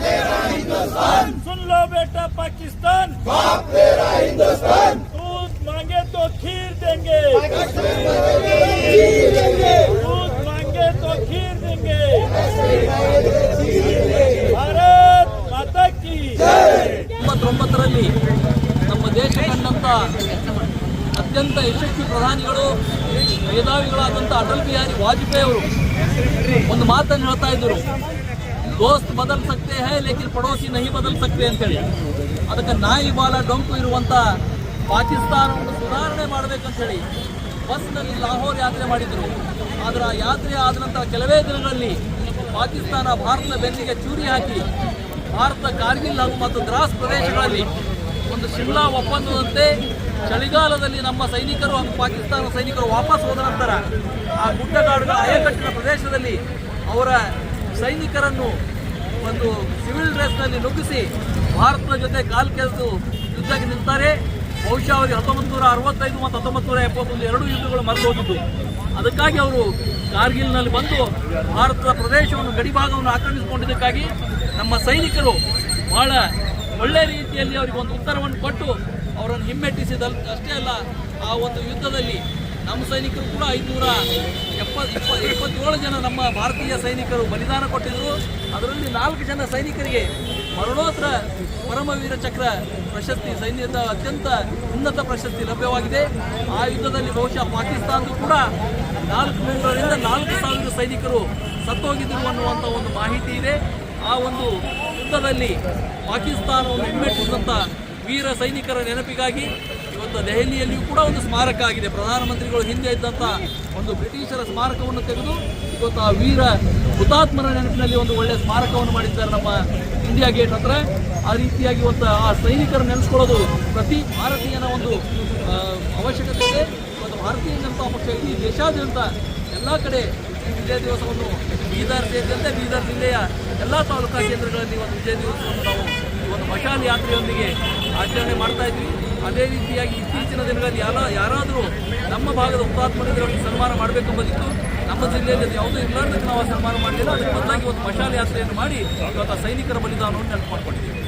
पाकिस्तान सुन लो बेटा पाकिस्तान दूध मांगे तो खीर देंगे दूध मांगे तो खीर देंगे भारत माता की ತೊಂಬತ್ತೊಂಬತ್ತರಲ್ಲಿ ನಮ್ಮ ದೇಶ ಕಂಡಂಥ ಅತ್ಯಂತ ಯಶಸ್ವಿ ಪ್ರಧಾನಿಗಳು ಮೇಧಾವಿಗಳಾದಂಥ ಅಟಲ್ ಬಿಹಾರಿ ವಾಜಪೇಯಿ ಅವರು ಒಂದು ಮಾತನ್ನು ಹೇಳ್ತಾ ಇದ್ದರು ದೋಸ್ತ್ ಬದಲ್ ಸಕ್ತೆ ಹೇ, ಲೇಕಿನ್ ಪಡೋಸಿ ನಹಿ ಬದಲ್ ಸಕ್ತೆ ಅಂತೇಳಿ. ಅದಕ್ಕೆ ನಾಯಿ ಬಾಲ ಡೊಂಕು ಇರುವಂಥ ಪಾಕಿಸ್ತಾನವನ್ನು ಸುಧಾರಣೆ ಮಾಡಬೇಕಂತ ಹೇಳಿ ಬಸ್ನಲ್ಲಿ ಲಾಹೋರ್ ಯಾತ್ರೆ ಮಾಡಿದರು. ಆದರೆ ಆ ಯಾತ್ರೆ ಆದ ನಂತರ ಕೆಲವೇ ದಿನಗಳಲ್ಲಿ ಪಾಕಿಸ್ತಾನ ಭಾರತದ ಬೆನ್ನಿಗೆ ಚೂರಿ ಹಾಕಿ ಭಾರತ ಕಾರ್ಗಿಲ್ ಹಾಗೂ ಮತ್ತು ದ್ರಾಸ್ ಪ್ರದೇಶಗಳಲ್ಲಿ ಒಂದು ಶಿಮ್ಲಾ ಒಪ್ಪಂದದಂತೆ ಚಳಿಗಾಲದಲ್ಲಿ ನಮ್ಮ ಸೈನಿಕರು ಹಾಗೂ ಪಾಕಿಸ್ತಾನ ಸೈನಿಕರು ವಾಪಸ್ ಹೋದ ನಂತರ ಆ ಗುಡ್ಡಗಾಡುಗಳ ಅಯಕಟ್ಟಿನ ಪ್ರದೇಶದಲ್ಲಿ ಅವರ ಸೈನಿಕರನ್ನು ಒಂದು ಸಿವಿಲ್ ಡ್ರೆಸ್ನಲ್ಲಿ ನುಗ್ಗಿಸಿ ಭಾರತದ ಜೊತೆ ಕಾಲು ಕೆರೆದು ಯುದ್ಧಕ್ಕೆ ನಿಲ್ತಾರೆ. ಬಹುಶಃ ಅವರಿಗೆ ಹತ್ತೊಂಬತ್ತು ನೂರ ಅರವತ್ತೈದು ಮತ್ತು ಹತ್ತೊಂಬತ್ತು ನೂರ ಎಪ್ಪತ್ತೊಂದು ಎರಡು ಯುದ್ಧಗಳು ಮರೆತು ಹೋಗಿದ್ದು ಅದಕ್ಕಾಗಿ ಅವರು ಕಾರ್ಗಿಲ್ನಲ್ಲಿ ಬಂದು ಭಾರತದ ಪ್ರದೇಶವನ್ನು ಗಡಿಭಾಗವನ್ನು ಆಕ್ರಮಿಸಿಕೊಂಡಿದ್ದಕ್ಕಾಗಿ ನಮ್ಮ ಸೈನಿಕರು ಬಹಳ ಒಳ್ಳೆ ರೀತಿಯಲ್ಲಿ ಅವರಿಗೆ ಒಂದು ಉತ್ತರವನ್ನು ಕೊಟ್ಟು ಅವರನ್ನು ಹಿಮ್ಮೆಟ್ಟಿಸಿದ ಅಷ್ಟೇ ಅಲ್ಲ, ಆ ಒಂದು ಯುದ್ಧದಲ್ಲಿ ನಮ್ಮ ಸೈನಿಕರು ಕೂಡ ಐದುನೂರ ಎಪ್ಪತ್ ಇಪ್ಪ ಇಪ್ಪತ್ತೇಳು ಜನ ನಮ್ಮ ಭಾರತೀಯ ಸೈನಿಕರು ಬಲಿದಾನ ಕೊಟ್ಟಿದ್ದರು ಅದರಲ್ಲಿ ನಾಲ್ಕು ಜನ ಸೈನಿಕರಿಗೆ ಮರಣೋತ್ತರ ಪರಮವೀರ ಚಕ್ರ ಪ್ರಶಸ್ತಿ, ಸೈನ್ಯದ ಅತ್ಯಂತ ಉನ್ನತ ಪ್ರಶಸ್ತಿ ಲಭ್ಯವಾಗಿದೆ. ಆ ಯುದ್ಧದಲ್ಲಿ ಬಹುಶಃ ಪಾಕಿಸ್ತಾನದ ಕೂಡ ನಾಲ್ಕು ನೂರರಿಂದ ನಾಲ್ಕು ಸಾವಿರ ಸೈನಿಕರು ಸತ್ತೋಗಿದ್ದರು ಅನ್ನುವಂಥ ಒಂದು ಮಾಹಿತಿ ಇದೆ. ಆ ಒಂದು ಯುದ್ಧದಲ್ಲಿ ಪಾಕಿಸ್ತಾನವನ್ನು ಹಿಮ್ಮೆಟ್ಟಿಸಿದಂಥ ವೀರ ಸೈನಿಕರ ನೆನಪಿಗಾಗಿ ಇವತ್ತು ದೆಹಲಿಯಲ್ಲಿಯೂ ಕೂಡ ಒಂದು ಸ್ಮಾರಕ ಆಗಿದೆ. ಪ್ರಧಾನಮಂತ್ರಿಗಳು ಹಿಂದೆ ಇದ್ದಂಥ ಒಂದು ಬ್ರಿಟಿಷರ ಸ್ಮಾರಕವನ್ನು ತೆಗೆದು ಇವತ್ತು ಆ ವೀರ ಹುತಾತ್ಮರ ನೆನಪಿನಲ್ಲಿ ಒಂದು ಒಳ್ಳೆಯ ಸ್ಮಾರಕವನ್ನು ಮಾಡಿದ್ದಾರೆ ನಮ್ಮ ಇಂಡಿಯಾ ಗೇಟ್ ಹತ್ರ. ಆ ರೀತಿಯಾಗಿ ಇವತ್ತು ಆ ಸೈನಿಕರ ನೆನೆಸ್ಕೊಳ್ಳೋದು ಪ್ರತಿ ಭಾರತೀಯನ ಒಂದು ಅವಶ್ಯಕತೆ ಇದೆ. ಇವತ್ತು ಭಾರತೀಯ ಜನತಾ ಪಕ್ಷ ಇಡೀ ದೇಶಾದ್ಯಂತ ಎಲ್ಲ ಕಡೆ ವಿಜಯ ದಿವಸವನ್ನು ಬೀದರ್ ಸೇರಿದಂತೆ ಬೀದರ್ ಜಿಲ್ಲೆಯ ಎಲ್ಲ ತಾಲೂಕಾ ಕೇಂದ್ರಗಳಲ್ಲಿ ಒಂದು ವಿಜಯ ದಿವಸವನ್ನು ನಾವು ಒಂದು ಮಶಾಲ್ ಯಾತ್ರೆಯೊಂದಿಗೆ ಆಚರಣೆ ಮಾಡ್ತಾ ಇದ್ವಿ. ಅದೇ ರೀತಿಯಾಗಿ ಇತ್ತೀಚಿನ ದಿನಗಳಲ್ಲಿ ಯಾರ, ಯಾರಾದರೂ ನಮ್ಮ ಭಾಗದ ಹುತಾತ್ಮರಿಗೆ ಸನ್ಮಾನ ಮಾಡಬೇಕೆಂಬುದಿತ್ತು ನಮ್ಮ ಜಿಲ್ಲೆಯಲ್ಲಿ ಅದು ಯಾವುದೂ ನಾವು ಸನ್ಮಾನ ಮಾಡಲಿಲ್ಲ. ಅದಕ್ಕೆ ಬದಲಾಗಿ ಒಂದು ಮಶಾಲ ಯಾತ್ರೆಯನ್ನು ಮಾಡಿ ಇವತ್ತು ಸೈನಿಕರ ಬಲಿದಾನವನ್ನು ನೆನಪು ಮಾಡ್ಕೊಂಡಿದ್ದೀವಿ.